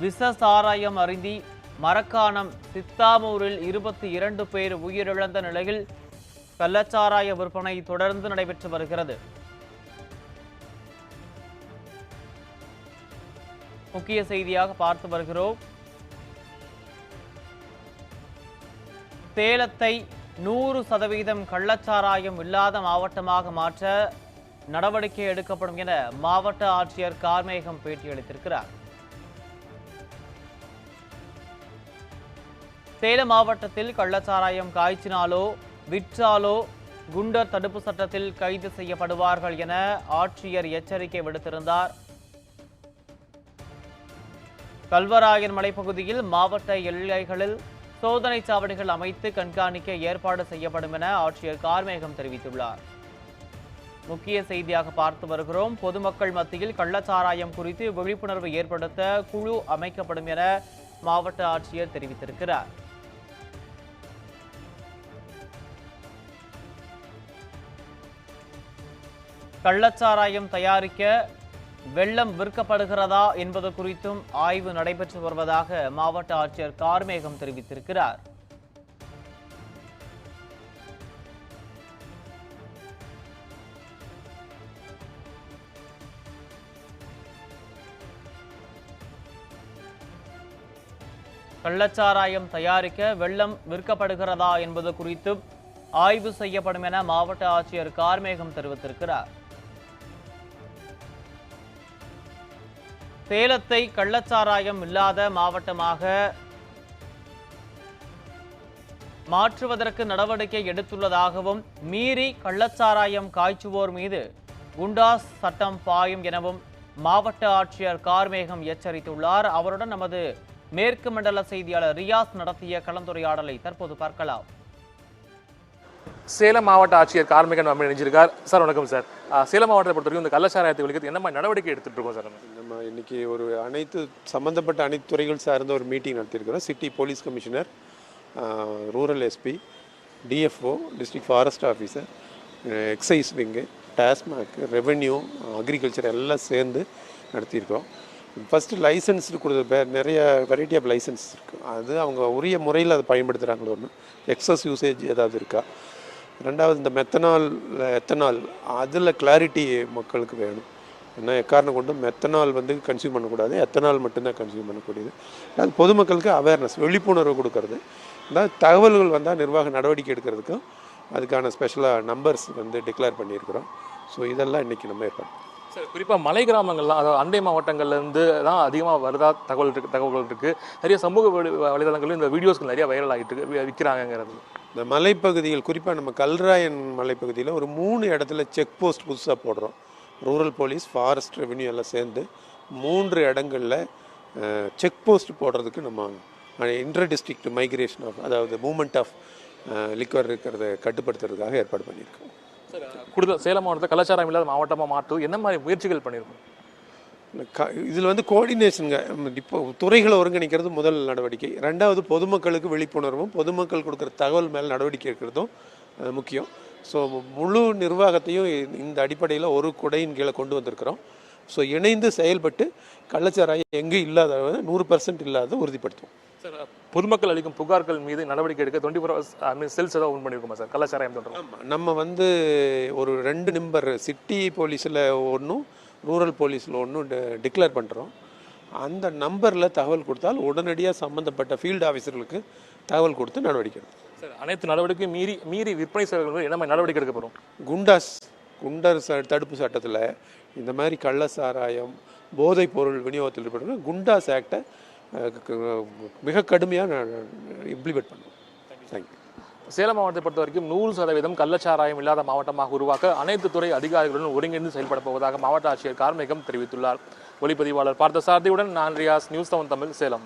விச சாராயம் அருந்தி மரக்காணம் சித்தாமூரில் இருபத்தி இரண்டு பேர் உயிரிழந்த நிலையில் கள்ளச்சாராய விற்பனை தொடர்ந்து நடைபெற்று வருகிறது. முக்கிய செய்தியாக பார்த்து வருகிறோம். சேலத்தை நூறு சதவீதம் கள்ளச்சாராயம் இல்லாத மாவட்டமாக மாற்ற நடவடிக்கை எடுக்கப்படும் என மாவட்ட ஆட்சியர் கார்மேகம் பேட்டியளித்திருக்கிறார். சேலம் மாவட்டத்தில் கள்ளச்சாராயம் காய்ச்சினாலோ விற்றாலோ குண்டர் தடுப்பு சட்டத்தில் கைது செய்யப்படுவார்கள் என ஆட்சியர் எச்சரிக்கை விடுத்திருந்தார். கல்வராயன் மலைப்பகுதியில் மாவட்ட எல்லைகளில் சோதனை சாவடிகள் அமைத்து கண்காணிக்க ஏற்பாடு செய்யப்படும் என ஆட்சியர் கார்மேகம் தெரிவித்துள்ளார். முக்கிய செய்தியாக பார்த்து வருகிறோம். பொதுமக்கள் மத்தியில் கள்ளச்சாராயம் குறித்து விழிப்புணர்வு ஏற்படுத்த குழு அமைக்கப்படும் என மாவட்ட ஆட்சியர் தெரிவித்திருக்கிறார். கள்ளச்சாராயம் தயாரிக்க வெள்ளம் விற்கப்படுகிறதா என்பது குறித்தும் ஆய்வு நடைபெற்று வருவதாக மாவட்ட ஆட்சியர் கார்மேகம் தெரிவித்திருக்கிறார். கள்ளச்சாராயம் தயாரிக்க வெள்ளம் விற்கப்படுகிறதா என்பது குறித்து ஆய்வு செய்யப்படும் என மாவட்ட ஆட்சியர் கார்மேகம் தெரிவித்திருக்கிறார். சேலத்தை கள்ளச்சாராயம் இல்லாத மாவட்டமாக மாற்றுவதற்கு நடவடிக்கை எடுத்துள்ளதாகவும் மீறி கள்ளச்சாராயம் காய்ச்சுவோர் மீது குண்டாஸ் சட்டம் பாயும் எனவும் மாவட்ட ஆட்சியர் கார்மேகம் எச்சரித்துள்ளார். அவருடன் நமது மேற்கு மண்டல செய்தியாளர் ரியாஸ் நடத்திய கலந்துரையாடலை தற்போது பார்க்கலாம். சேலம் மாவட்ட ஆட்சியர் கார்மிகன் நம்ம இணைஞ்சிருக்கார். சார் வணக்கம் சார். சேலம் மாவட்டத்தை பொறுத்தவரைக்கும் இந்த கள்ளச்சாராயத்தை ஒழிக்கிறது என்ன மாதிரி நடவடிக்கை எடுத்துகிட்டு இருக்கோம் சார் நம்ம? இன்னைக்கு ஒரு அனைத்து சம்பந்தப்பட்ட அனைத்து துறைகள் சார்ந்த ஒரு meeting நடத்தியிருக்கிறோம். City police commissioner rural SP DFO district forest officer excise wing TASMAC revenue agriculture எல்லாம் சேர்ந்து நடத்தியிருக்கோம் ஃபஸ்ட்டு லைசன்ஸ் கொடுத்த நிறைய வெரைட்டி ஆஃப் லைசன்ஸ் இருக்குது அது அவங்க உரிய முறையில் அதை பயன்படுத்துகிறாங்களோ ஒன்று எக்ஸஸ் யூசேஜ் ஏதாவது இருக்கா? ரெண்டாவது இந்த மெத்தனால் எத்தனால் அதில் கிளாரிட்டி மக்களுக்கு வேணும். ஏன்னா எக்காரணம் கொண்டு மெத்தனால் வந்து கன்சியூம் பண்ணக்கூடாது எத்தனால் மட்டும்தான் கன்சியூம் பண்ணக்கூடியது. அது பொதுமக்களுக்கு அவேர்னஸ் விழிப்புணர்வு கொடுக்கறது. அதாவது தகவல்கள் வந்தால் நிர்வாக நடவடிக்கை எடுக்கிறதுக்கும் அதுக்கான ஸ்பெஷலாக நம்பர்ஸ் வந்து டிக்ளேர் பண்ணியிருக்கிறோம். ஸோ இதெல்லாம் இன்றைக்கி நம்ம ஏற்பாடு சார் குறிப்பாக மலை கிராமங்கள்லாம் அதாவது அண்டை மாவட்டங்கள்லேருந்து தான் அதிகமாக வருதா தகவல் இருக்கு தகவல்கள் இருக்குது நிறைய சமூக வழி வலைதளங்களும் இந்த வீடியோஸ்கள் நிறைய வைரல் ஆகிட்டு இருக்கு விற்கிறாங்கங்கிறது இந்த மலைப்பகுதிகள் குறிப்பாக நம்ம கல்ராயன் மலைப்பகுதியில் ஒரு மூணு இடத்துல செக் போஸ்ட் புதுசாக போடுறோம். ரூரல் போலீஸ் ஃபாரஸ்ட் ரெவென்யூ எல்லாம் சேர்ந்து மூன்று இடங்களில் செக் போஸ்ட் போடுறதுக்கு நம்ம இன்டர் டிஸ்ட்ரிக்ட் மைக்ரேஷன் ஆஃப் அதாவது மூமெண்ட் ஆஃப் லிக்வர் இருக்கிறத கட்டுப்படுத்துறதுக்காக ஏற்பாடு பண்ணியிருக்கோம். சார் கூடுதல் சேலம் மாவட்டத்தை கலாச்சாரம் இல்லாத மாவட்டமாக மாற்றும் என்ன மாதிரி முயற்சிகள் பண்ணியிருக்கோம்? இதில் வந்து கோஆர்டினேஷனுங்க இப்போ துறைகளை ஒருங்கிணைக்கிறது முதல் நடவடிக்கை. ரெண்டாவது பொதுமக்களுக்கு விழிப்புணர்வும் பொதுமக்கள் கொடுக்குற தகவல் மேல் நடவடிக்கை எடுக்கிறதும் முக்கியம். ஸோ முழு நிர்வாகத்தையும் இந்த அடிப்படையில் ஒரு குடையின் கீழே கொண்டு வந்திருக்கிறோம். ஸோ இணைந்து செயல்பட்டு கள்ளச்சாராயம் எங்கே இல்லாத நூறு பர்சன்ட் இல்லாத உறுதிப்படுத்தும் சார் பொதுமக்கள் அளிக்கும் புகார்கள் மீது நடவடிக்கை எடுக்க twenty four hours I mean cells ஏதாவது ஓன் பண்ணியிருக்கோமா சார்? கலாச்சாரம் ஆமா. நம்ம வந்து ஒரு ரெண்டு நம்பர் சிட்டி போலீஸில் ஒன்றும் ரூரல் போலீஸில் ஒன்றும் டிக்ளேர் பண்ணுறோம் அந்த நம்பரில் தகவல் கொடுத்தால் உடனடியாக சம்மந்தப்பட்ட ஃபீல்டு ஆஃபீஸர்களுக்கு தகவல் கொடுத்து நடவடிக்கை எடுக்கும் சார் அனைத்து நடவடிக்கையும் மீறி மீறி விற்பனை செய்வர்கள் என்ன மாதிரி நடவடிக்கை எடுக்க போகிறோம் குண்டாஸ் குண்டர் ச தடுப்பு சட்டத்தில் இந்த மாதிரி கள்ள சாராயம் போதைப் பொருள் விநியோகத்தில் ஈடுபடுற குண்டாஸ் ஆக்டை மிக கடுமையாக இம்ப்ளிமெண்ட் பண்ணுவோம். தேங்க்யூ. சேலம் மாவட்டத்தை பொறுத்த வரைக்கும் நூறு சதவீதம் கள்ளச்சாராயம் இல்லாத மாவட்டமாக உருவாக்க அனைத்து துறை அதிகாரிகளுடன் ஒருங்கிணைந்து செயல்பட போவதாக மாவட்ட ஆட்சியர் கார்மேகம் தெரிவித்துள்ளார். ஒளிப்பதிவாளர் பார்த்த சாரதியுடன் நான் ரியாஸ் நியூஸ் தமிழ் சேலம்.